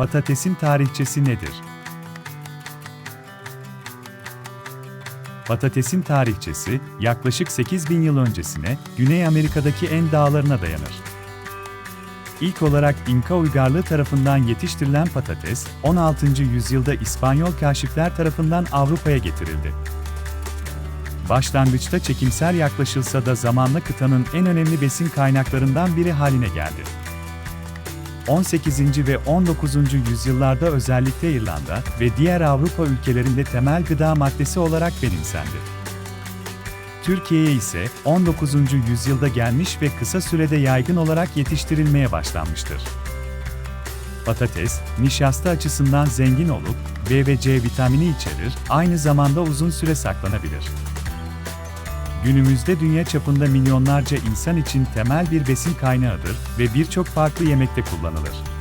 Patatesin tarihçesi nedir? Patatesin tarihçesi, yaklaşık 8000 yıl öncesine, Güney Amerika'daki en dağlarına dayanır. İlk olarak İnka uygarlığı tarafından yetiştirilen patates, 16. yüzyılda İspanyol kaşifler tarafından Avrupa'ya getirildi. Başlangıçta çekimser yaklaşılsa da zamanla kıtanın en önemli besin kaynaklarından biri haline geldi. 18. ve 19. yüzyıllarda özellikle İrlanda ve diğer Avrupa ülkelerinde temel gıda maddesi olarak benimsendi. Türkiye'ye ise 19. yüzyılda gelmiş ve kısa sürede yaygın olarak yetiştirilmeye başlanmıştır. Patates, nişasta açısından zengin olup B ve C vitamini içerir, aynı zamanda uzun süre saklanabilir. Günümüzde dünya çapında milyonlarca insan için temel bir besin kaynağıdır ve birçok farklı yemekte kullanılır.